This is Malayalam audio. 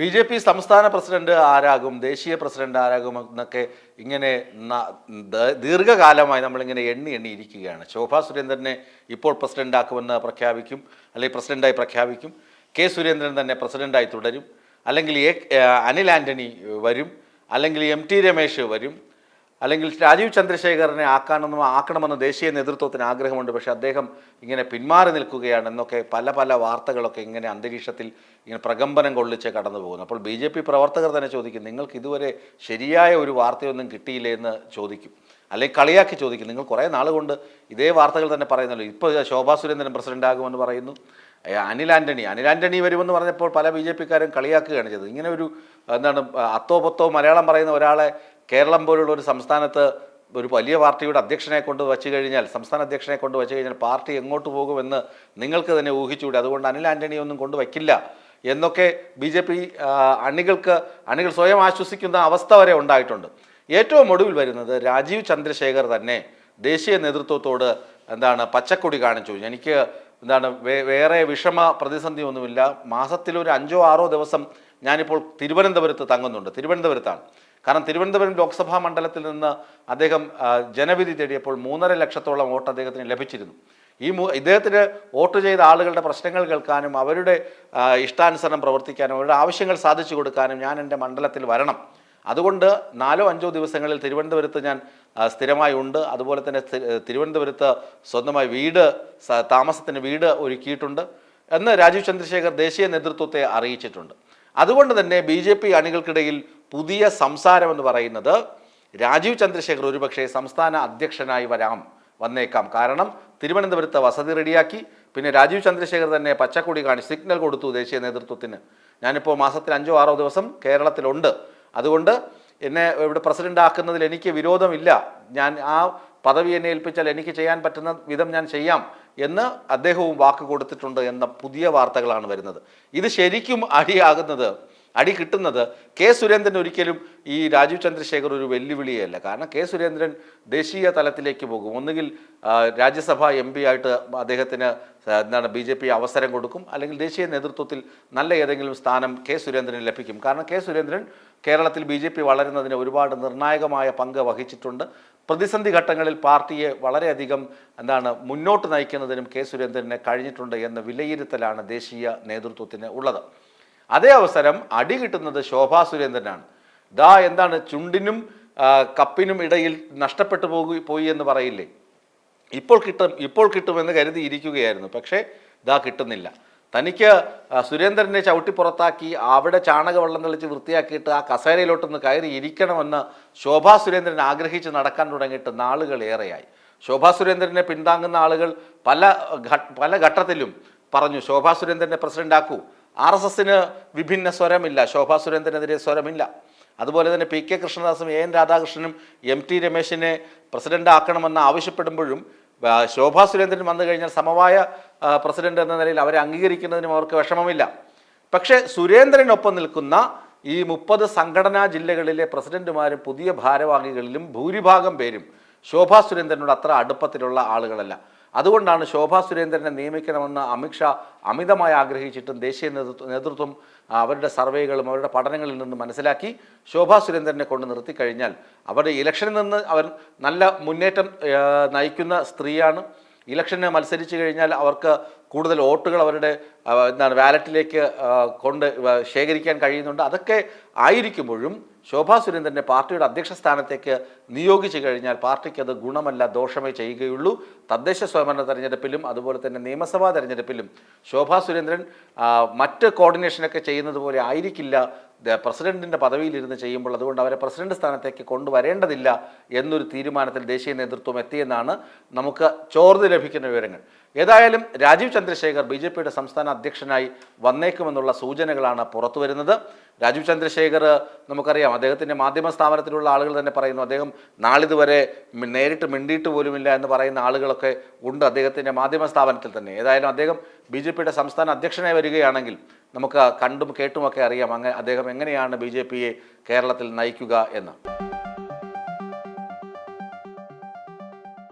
ബി ജെ പി സംസ്ഥാന പ്രസിഡന്റ് ആരാകും ദേശീയ പ്രസിഡന്റ് ആരാകും എന്നൊക്കെ ഇങ്ങനെ ദീർഘകാലമായി നമ്മളിങ്ങനെ എണ്ണി എണ്ണി ഇരിക്കുകയാണ്. ശോഭാ സുരേന്ദ്രനെ ഇപ്പോൾ പ്രസിഡന്റ് ആക്കുമെന്ന് പ്രഖ്യാപിക്കും അല്ലെങ്കിൽ പ്രസിഡന്റായി പ്രഖ്യാപിക്കും. കെ സുരേന്ദ്രൻ തന്നെ പ്രസിഡന്റായി തുടരും. അല്ലെങ്കിൽ എ അനിൽ ആന്റണി വരും. അല്ലെങ്കിൽ എം ടി രമേശ് വരും. അല്ലെങ്കിൽ രാജീവ് ചന്ദ്രശേഖരനെ ആക്കാനെന്നും ആക്കണമെന്ന് ദേശീയ നേതൃത്വത്തിന് ആഗ്രഹമുണ്ട്. പക്ഷേ അദ്ദേഹം ഇങ്ങനെ പിന്മാറി നിൽക്കുകയാണ് എന്നൊക്കെ പല പല വാർത്തകളൊക്കെ ഇങ്ങനെ അന്തരീക്ഷത്തിൽ ഇങ്ങനെ പ്രകമ്പനം കൊള്ളിച്ച് കടന്നു പോകുന്നു. അപ്പോൾ ബി പ്രവർത്തകർ തന്നെ ചോദിക്കും നിങ്ങൾക്ക് ഇതുവരെ ശരിയായ ഒരു വാർത്തയൊന്നും കിട്ടിയില്ലേ? എന്ന് ചോദിക്കും. അല്ലെങ്കിൽ കളിയാക്കി ചോദിക്കും. നിങ്ങൾ കുറേ നാൾ കൊണ്ട് ഇതേ വാർത്തകൾ തന്നെ പറയുന്നല്ലോ. ഇപ്പോൾ ശോഭാ സുരേന്ദ്രൻ പ്രസിഡന്റ് ആകുമെന്ന് പറയുന്നു. അനിൽ ആന്റണി. അനിൽ ആന്റണി വരുമെന്ന് പറഞ്ഞപ്പോൾ പല ബി ജെ പിക്കാരും കളിയാക്കുകയാണ് ചെയ്തത്. ഇങ്ങനെ ഒരു എന്താണ് അത്തോ പത്തോ മലയാളം പറയുന്ന ഒരാളെ കേരളം പോലുള്ള ഒരു സംസ്ഥാനത്ത് ഒരു വലിയ പാർട്ടിയുടെ അധ്യക്ഷനെ കൊണ്ട് വച്ചു കഴിഞ്ഞാൽ സംസ്ഥാന അധ്യക്ഷനെ കൊണ്ട് വച്ചു കഴിഞ്ഞാൽ പാർട്ടി എങ്ങോട്ട് പോകുമെന്ന് നിങ്ങൾക്ക് തന്നെ ഊഹിച്ചുകൂടി? അതുകൊണ്ട് അനിൽ ആന്റണി ഒന്നും കൊണ്ട് വയ്ക്കില്ല എന്നൊക്കെ ബി ജെ പി അണികൾക്ക് അണികൾ സ്വയം ആശ്വസിക്കുന്ന അവസ്ഥ വരെ ഉണ്ടായിട്ടുണ്ട്. ഏറ്റവും ഒടുവിൽ വരുന്നത് രാജീവ് ചന്ദ്രശേഖർ തന്നെ ദേശീയ നേതൃത്വത്തോട് എന്താണ് പച്ചക്കൊടി കാണിച്ചു എനിക്ക് എന്താണ് വേറെ വിഷമ പ്രതിസന്ധി ഒന്നുമില്ല. മാസത്തിൽ ഒരു അഞ്ചോ ആറോ ദിവസം ഞാനിപ്പോൾ തിരുവനന്തപുരത്ത് തങ്ങുന്നുണ്ട്. തിരുവനന്തപുരത്താണ്. കാരണം തിരുവനന്തപുരം ലോക്സഭാ മണ്ഡലത്തിൽ നിന്ന് അദ്ദേഹം ജനവിധി തേടിയപ്പോൾ മൂന്നര ലക്ഷത്തോളം വോട്ട് അദ്ദേഹത്തിന് ലഭിച്ചിരുന്നു. ഈ മൂ ഇദ്ദേഹത്തിന് വോട്ട് ചെയ്ത ആളുകളുടെ പ്രശ്നങ്ങൾ കേൾക്കാനും അവരുടെ ഇഷ്ടാനുസരണം പ്രവർത്തിക്കാനും അവരുടെ ആവശ്യങ്ങൾ സാധിച്ചു കൊടുക്കാനും ഞാൻ എന്റെ മണ്ഡലത്തിൽ വരണം. അതുകൊണ്ട് നാലോ അഞ്ചോ ദിവസങ്ങളിൽ തിരുവനന്തപുരത്ത് ഞാൻ സ്ഥിരമായി ഉണ്ട്. അതുപോലെ തന്നെ തിരുവനന്തപുരത്ത് സ്വന്തമായി വീട് താമസത്തിന് വീട് ഒരുക്കിയിട്ടുണ്ട്. എന്ന് രാജീവ് ചന്ദ്രശേഖർ ദേശീയ നേതൃത്വത്തെ അറിയിച്ചിട്ടുണ്ട്. അതുകൊണ്ട് തന്നെ ബി ജെ പി അണികൾക്കിടയിൽ പുതിയ സംസാരം എന്ന് പറയുന്നത് രാജീവ് ചന്ദ്രശേഖർ ഒരുപക്ഷെ സംസ്ഥാന അധ്യക്ഷനായി വരാം വന്നേക്കാം. കാരണം തിരുവനന്തപുരത്ത് വസതി റെഡിയാക്കി പിന്നെ രാജീവ് ചന്ദ്രശേഖർ തന്നെ പച്ചക്കൊടി കാണി സിഗ്നൽ കൊടുത്തു ദേശീയ നേതൃത്വത്തിന്. ഞാനിപ്പോൾ മാസത്തിൽ അഞ്ചോ ആറോ ദിവസം കേരളത്തിലുണ്ട്. അതുകൊണ്ട് എന്നെ ഇവിടെ പ്രസിഡന്റ് ആക്കുന്നതിൽ എനിക്ക് വിരോധമില്ല. ഞാൻ ആ പദവി എന്നെ ഏൽപ്പിച്ചാൽ എനിക്ക് ചെയ്യാൻ പറ്റുന്ന വിധം ഞാൻ ചെയ്യാം എന്ന് അദ്ദേഹവും വാക്ക് കൊടുത്തിട്ടുണ്ട് എന്ന പുതിയ വാർത്തകളാണ് വരുന്നത്. ഇത് ശരിക്കും അടിയാകുന്നത് അടി കിട്ടുന്നത് കെ സുരേന്ദ്രൻ ഒരിക്കലും ഈ രാജീവ് ചന്ദ്രശേഖർ ഒരു വെല്ലുവിളിയല്ല. കാരണം കെ സുരേന്ദ്രൻ ദേശീയ തലത്തിലേക്ക് പോകും. ഒന്നുകിൽ രാജ്യസഭ എം പി ആയിട്ട് അദ്ദേഹത്തിന് എന്താണ് ബി ജെ പി അവസരം കൊടുക്കും. അല്ലെങ്കിൽ ദേശീയ നേതൃത്വത്തിൽ നല്ല ഏതെങ്കിലും സ്ഥാനം കെ സുരേന്ദ്രന് ലഭിക്കും. കാരണം കെ സുരേന്ദ്രൻ കേരളത്തിൽ ബി ജെ പി വളരുന്നതിന് ഒരുപാട് നിർണായകമായ പങ്ക് വഹിച്ചിട്ടുണ്ട്. പ്രതിസന്ധി ഘട്ടങ്ങളിൽ പാർട്ടിയെ വളരെയധികം എന്താണ് മുന്നോട്ട് നയിക്കുന്നതിനും കെ സുരേന്ദ്രനെ കഴിഞ്ഞിട്ടുണ്ട് എന്ന വിലയിരുത്തലാണ് ദേശീയ നേതൃത്വത്തിന് ഉള്ളത്. അതേ അവസരം അടി കിട്ടുന്നത് ശോഭാ സുരേന്ദ്രനാണ്. ദാ എന്താണ് ചുണ്ടിനും കപ്പിനും ഇടയിൽ നഷ്ടപ്പെട്ടു പോകു പോയി എന്ന് പറയില്ലേ? ഇപ്പോൾ കിട്ടും ഇപ്പോൾ കിട്ടുമെന്ന് കരുതി ഇരിക്കുകയായിരുന്നു. പക്ഷേ ദാ കിട്ടുന്നില്ല. തനിക്ക് സുരേന്ദ്രനെ ചവിട്ടി പുറത്താക്കി അവിടെ ചാണകവെള്ളം തെളിച്ച് വൃത്തിയാക്കിയിട്ട് ആ കസേരയിലോട്ടൊന്ന് കയറി ഇരിക്കണമെന്ന് ശോഭാ സുരേന്ദ്രൻ ആഗ്രഹിച്ച് നടക്കാൻ തുടങ്ങിയിട്ട് നാളുകൾ ഏറെയായി. ശോഭാ സുരേന്ദ്രനെ പിന്താങ്ങുന്ന ആളുകൾ പല പല ഘട്ടത്തിലും പറഞ്ഞു ശോഭാ സുരേന്ദ്രനെ പ്രസിഡന്റ് ആക്കൂ ആർ എസ് എസിന് വിഭിന്ന സ്വരമില്ല. ശോഭാ സുരേന്ദ്രനെതിരെ സ്വരമില്ല. അതുപോലെ തന്നെ പി കെ കൃഷ്ണദാസും എ എൻ രാധാകൃഷ്ണനും എം ടി രമേശിനെ പ്രസിഡന്റ് ആക്കണമെന്ന് ആവശ്യപ്പെടുമ്പോഴും ശോഭാ സുരേന്ദ്രൻ വന്നു കഴിഞ്ഞാൽ സമവായ പ്രസിഡന്റ് എന്ന നിലയിൽ അവരെ അംഗീകരിക്കുന്നതിനും അവർക്ക് വിഷമമില്ല. പക്ഷേ സുരേന്ദ്രനൊപ്പം നിൽക്കുന്ന ഈ മുപ്പത് സംഘടനാ ജില്ലകളിലെ പ്രസിഡന്റുമാരും പുതിയ ഭാരവാഹികളിലും ഭൂരിഭാഗം പേരും ശോഭാ സുരേന്ദ്രനോട് അത്ര അടുപ്പത്തിലുള്ള ആളുകളല്ല. അതുകൊണ്ടാണ് ശോഭാ സുരേന്ദ്രനെ നിയമിക്കണമെന്ന് അമിത്ഷാ അമിതമായി ആഗ്രഹിച്ചിട്ടും ദേശീയ നേതൃത്വം അവരുടെ സർവേകളും അവരുടെ പഠനങ്ങളിൽ നിന്ന് മനസ്സിലാക്കി ശോഭാ സുരേന്ദ്രനെ കൊണ്ട് നിർത്തി കഴിഞ്ഞാൽ അവരുടെ ഇലക്ഷനിൽ നിന്ന് അവർ നല്ല മുന്നേറ്റം നയിക്കുന്ന സ്ത്രീയാണ്. ഇലക്ഷന് മത്സരിച്ചു കഴിഞ്ഞാൽ അവർക്ക് കൂടുതൽ വോട്ടുകൾ അവരുടെ എന്താണ് വാലറ്റിലേക്ക് കൊണ്ട് ശേഖരിക്കാൻ കഴിയുന്നുണ്ട്. അതൊക്കെ ആയിരിക്കുമ്പോഴും ശോഭാ സുരേന്ദ്രനെ പാർട്ടിയുടെ അധ്യക്ഷ സ്ഥാനത്തേക്ക് നിയോഗിച്ചു കഴിഞ്ഞാൽ പാർട്ടിക്ക് അത് ഗുണമല്ല ദോഷമേ ചെയ്യുകയുള്ളൂ. തദ്ദേശ സ്വയംഭരണ തെരഞ്ഞെടുപ്പിലും അതുപോലെ തന്നെ നിയമസഭാ തെരഞ്ഞെടുപ്പിലും ശോഭാ സുരേന്ദ്രൻ മറ്റ് കോർഡിനേഷനൊക്കെ ചെയ്യുന്നത് പോലെ ആയിരിക്കില്ല പ്രസിഡന്റിന്റെ പദവിയിലിരുന്ന് ചെയ്യുമ്പോൾ അതുകൊണ്ട് അവരെ പ്രസിഡന്റ് സ്ഥാനത്തേക്ക് കൊണ്ടുവരേണ്ടതില്ല എന്നൊരു തീരുമാനത്തിൽ ദേശീയ നേതൃത്വം എത്തിയെന്നാണ് നമുക്ക് ചോർന്ന് ലഭിക്കുന്ന വിവരങ്ങൾ. ഏതായാലും രാജീവ് ചന്ദ്രശേഖർ ബി ജെ പിയുടെ സംസ്ഥാന അധ്യക്ഷനായി വന്നേക്കുമെന്നുള്ള സൂചനകളാണ് പുറത്തു വരുന്നത്. രാജീവ് ചന്ദ്രശേഖർ നമുക്കറിയാം അദ്ദേഹത്തിന്റെ മാധ്യമ സ്ഥാപനത്തിലുള്ള ആളുകൾ തന്നെ പറയുന്നു അദ്ദേഹം നാളിതുവരെ നേരിട്ട് മിണ്ടിയിട്ട് പോലുമില്ല എന്ന് പറയുന്ന ആളുകളൊക്കെ ഉണ്ട് അദ്ദേഹത്തിന്റെ മാധ്യമ സ്ഥാപനത്തിൽ തന്നെ. ഏതായാലും അദ്ദേഹം ബി സംസ്ഥാന അധ്യക്ഷനായി വരികയാണെങ്കിൽ നമുക്ക് കണ്ടും കേട്ടുമൊക്കെ അറിയാം അങ്ങനെ അദ്ദേഹം എങ്ങനെയാണ് ബി കേരളത്തിൽ നയിക്കുക എന്ന്.